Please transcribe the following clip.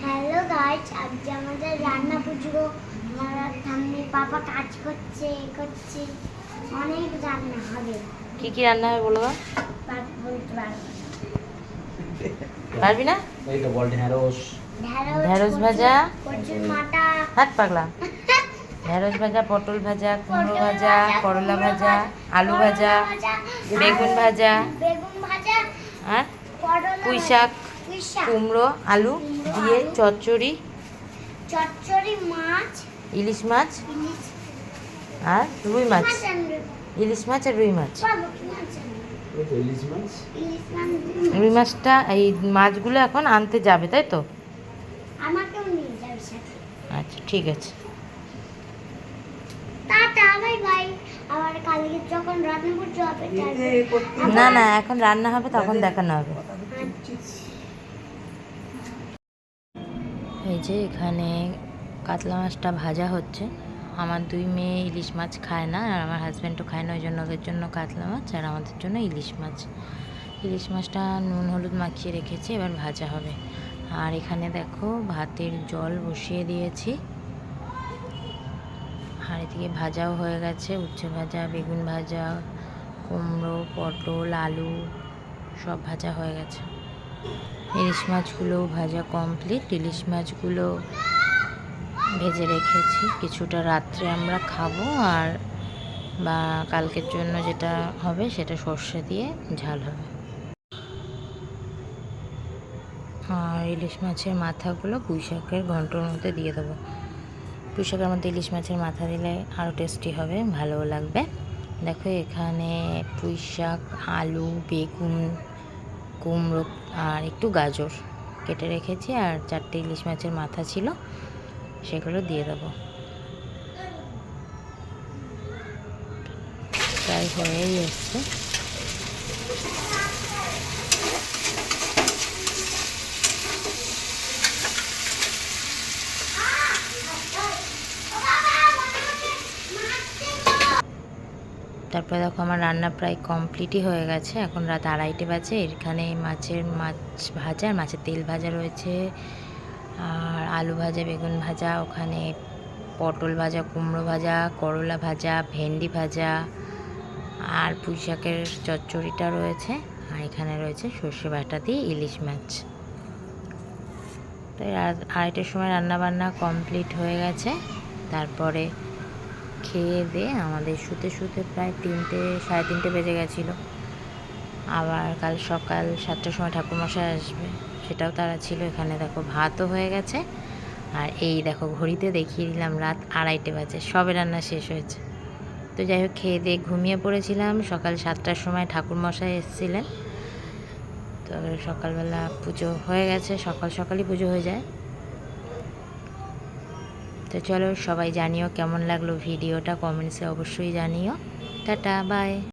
Hello guys আজকে আমাদের রান্না পুজো। আমার ঠাম্মি পাপা কাজ করছে এ করছে। অনেক রান্না হবে। কি কি রান্না হবে বলো বলতে পারব না। পারবি না? এই তো বল ঢেঁড়স। ঢেঁড়স ভাজা। কচুর মাটা। হাত পাগলা। ঢেঁড়স ভাজা পটল ভাজা কুমড়ো ভাজা করলা ভাজা আলু ভাজা বেগুন ভাজা। বেগুন ভাজা আর করলা পুঁই ভাজা, শাক পুঁই শাক। কুমড়ো আলু দিয়ে চচ্চড়ি। চচ্চড়ি মাছ। ইলিশ মাছ আর রুই মাছ। মাছ ইলিশ মাছ আর রুই মাছ। রুই মাছটা এই মাছগুলো এখন আনতে যাবে তাই তো? আমাকেও নিয়ে যাবে সাথে। আচ্ছা ঠিক আছে। না না এখন রান্না হবে তখন দেখানো হবে। এই যে এখানে কাতলা মাছটা ভাজা হচ্ছে। আমার দুই মেয়ে ইলিশ মাছ খায় না, আর আমার হাজব্যান্ডও খায় না, ওই জন্য ওদের জন্য কাতলা মাছ, আর আমাদের জন্য ইলিশ মাছ। ইলিশ মাছটা নুন হলুদ মাখিয়ে রেখেছি, এবার ভাজা হবে। আর এখানে দেখো ভাতের জল বসিয়ে দিয়েছি। আর এদিকে ভাজাও হয়ে গেছে, উচ্ছে ভাজা, বেগুন ভাজা, কুমড়ো, পটল, আলু, সব ভাজা হয়ে গেছে। ইলিশ মাছগুলো ভাজা কমপ্লিট ইলিশ মাছগুলো ভেজে রেখেছি। কিছুটা রাত্রে আমরা খাব আর বা কালকের জন্য যেটা হবে সেটা সর্ষে দিয়ে ঝাল হবে। আর ইলিশ মাছের মাথাগুলো পুঁই শাকের ঘন্টর মধ্যে দিয়ে দেবো। পুঁই শাকের মধ্যে ইলিশ মাছের মাথা দিলে আরও টেস্টি হবে, ভালোও লাগবে। দেখো এখানে পুঁই শাক আলু, বেগুন কুমড়ো আর একটু গাজর কেটে রেখেছি আর চারটে ইলিশ মাছের মাথা ছিল, সেগুলো দিয়ে দেবো। প্রায় হয়েই এসছে। তারপরে দেখো আমার রান্না প্রায় কমপ্লিটই হয়ে গেছে। এখন রাত আড়াইটে বাজে। এখানে মাছের মাছ ভাজা, মাছের তেল ভাজা রয়েছে। আর আলু ভাজা, বেগুন ভাজা, ওখানে পটল ভাজা, কুমড়ো ভাজা, করলা ভাজা, ভেন্ডি ভাজা, আর পুঁই শাকের চচ্চড়িটা রয়েছে। আর এখানে রয়েছে সর্ষে বাটা দিয়ে ইলিশ মাছ। তো আড়াইটার সময় রান্না বান্না কমপ্লিট হয়ে গেছে। তারপরে খেয়ে দিয়ে আমাদের শুতে শুতে প্রায় তিনটে, সাড়ে তিনটে বেজে গেছিল। আবার কাল সকাল সাতটার সময় ঠাকুরমশাই আসবে, সেটাও তারা ছিল। এখানে দেখো ভাতও হয়ে গেছে। আর এই দেখো ঘড়িতে দেখিয়ে দিলাম রাত আড়াইটে বাজে, সবে রান্না শেষ হয়েছে। তো যাই হোক, খেয়ে দিয়ে ঘুমিয়ে পড়েছিলাম। সকাল সাতটার সময় ঠাকুরমশাই এসেছিলেন। তো সকালবেলা পুজো হয়ে গেছে। সকাল সকালই পুজো হয়ে যায়। তো চলো সবাই জানিও কেমন লাগল ভিডিওটা কমেন্টসে অবশ্যই জানিও। Tata bye